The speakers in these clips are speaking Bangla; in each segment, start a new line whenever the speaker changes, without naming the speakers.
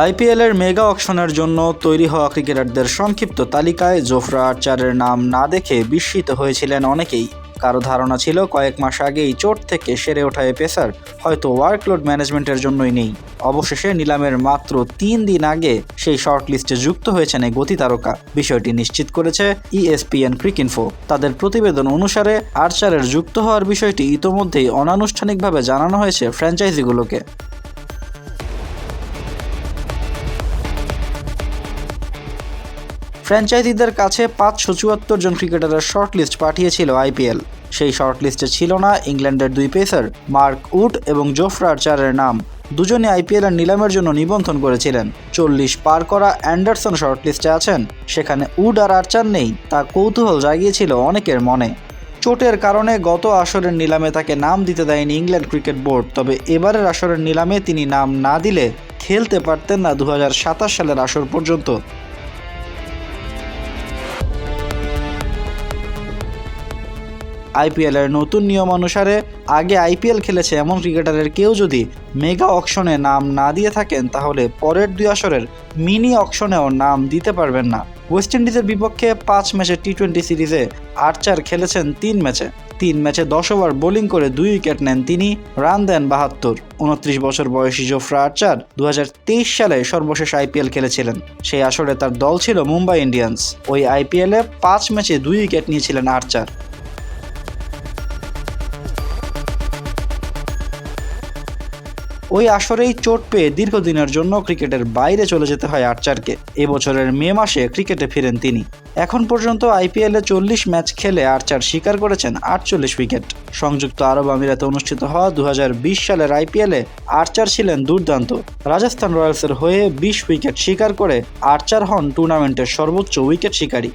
আইপিএলের মেগা অকশনের জন্য তৈরি হওয়া ক্রিকেটারদের সংক্ষিপ্ত তালিকায় জোফরা আর্চারের নাম না দেখে বিস্মিত হয়েছিলেন অনেকেই। কারও ধারণা ছিল কয়েক মাস আগেই চোট থেকে সেরে ওঠা এ পেসার হয়তো ওয়ার্কলোড ম্যানেজমেন্টের জন্যই নেই। অবশেষে নিলামের মাত্র তিন দিন আগে সেই শর্ট লিস্টে যুক্ত হয়েছেন এই গতি তারকা বিষয়টি নিশ্চিত করেছে ইএসপিএন ক্রিকইনফো। তাদের প্রতিবেদন অনুসারে আর্চারের যুক্ত হওয়ার বিষয়টি ইতোমধ্যেই অনানুষ্ঠানিকভাবে জানানো হয়েছে ফ্র্যাঞ্চাইজিগুলোকে। ফ্র্যাঞ্চাইজিদের কাছে পাঁচশো চুয়াত্তর জন ক্রিকেটারের শর্ট লিস্ট পাঠিয়েছিল আইপিএল। সেই শর্ট লিস্টে ছিল না ইংল্যান্ডের দুই পেসার, মার্ক উড এবং জোফরা আর্চারের নাম। দুজনে আইপিএল এর নিলামের জন্য নিবন্ধন করেছিলেন। চল্লিশ পার করা অ্যান্ডারসন শর্ট লিস্টে আছেন। সেখানে উড আর আর্চার নেই, তা কৌতূহল জাগিয়েছিল অনেকের মনে। চোটের কারণে গত আসরের নিলামে তাকে নাম দিতে দেয়নি ইংল্যান্ড ক্রিকেট বোর্ড, তবে এবারের আসরের নিলামে তিনি নাম না দিলে খেলতে পারতেন না দু হাজার সাতাশ সালের আসর পর্যন্ত। আইপিএলের নতুন নিয়ম অনুসারে আগে আইপিএল খেলেছে এমন ক্রিকেটারের কেউ যদি মেগা অকশনে নাম না দিয়ে থাকেন, তাহলে পরের দুই আসরের মিনি অকশনেও নাম দিতে পারবেন না। ওয়েস্ট ইন্ডিজের বিপক্ষে পাঁচ ম্যাচের টি টোয়েন্টি সিরিজে আর্চার খেলেছেন তিন ম্যাচে। তিন ম্যাচে দশ ওভার বোলিং করে দুই উইকেট নেন তিনি রান দেন বাহাত্তর। উনত্রিশ বছর বয়সী জোফরা আর্চার দু হাজার তেইশ সালে সর্বশেষ আইপিএল খেলেছিলেন। সেই আসরে তার দল ছিল মুম্বাই ইন্ডিয়ান্স। ওই আইপিএলে পাঁচ ম্যাচে দুই উইকেট নিয়েছিলেন আর্চার ওই আসরেই চোট পেয়ে দীর্ঘদিনের জন্য ক্রিকেটের বাইরে চলে যেতে হয় আর্চারকে। এবছরের মে মাসে ক্রিকেটে ফিরেন তিনি। এখন পর্যন্ত আইপিএলে চল্লিশ ম্যাচ খেলে আর্চার শিকার করেছেন আটচল্লিশ উইকেট। সংযুক্ত আরব আমিরাতে অনুষ্ঠিত হওয়া দু হাজার বিশ সালের আইপিএলে আর্চার ছিলেন দুর্দান্ত। রাজস্থান রয়্যালসের হয়ে বিশ উইকেট শিকার করে আর্চার হন টুর্নামেন্টের সর্বোচ্চ উইকেট শিকারী।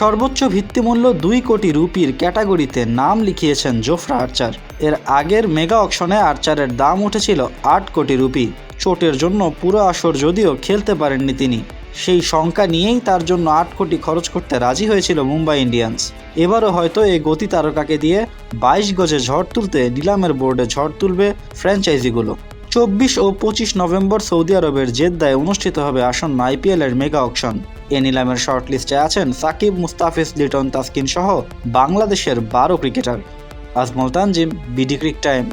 সর্বোচ্চ ভিত্তিমূল্য দুই কোটি রুপির ক্যাটাগরিতে নাম লিখিয়েছেন জোফরা আর্চার। এর আগের মেগা অকশনে আর্চারের দাম উঠেছিল আট কোটি রুপি। চোটের জন্য পুরো আসর যদিও খেলতে পারেননি তিনি। সেই শঙ্কা নিয়েই তার জন্য আট কোটি খরচ করতে রাজি হয়েছিল মুম্বাই ইন্ডিয়ান্স। এবারও হয়তো এই গতি তারকাকে দিয়ে বাইশ গজে ঝড় তুলতে নিলামের বোর্ডে ঝড় তুলবে ফ্র্যাঞ্চাইজিগুলো। চব্বিশ ও পঁচিশ নভেম্বর সৌদি আরবের জেদ্দায় অনুষ্ঠিত হবে আসন্ন আইপিএলের মেগা অকশন। এ নিলামের শর্টলিস্টে আছেন সাকিব, মুস্তাফিজ, লিটন তাসকিন সহ বাংলাদেশের বারো cricketer. Ajmal Tanzim, BD cric time.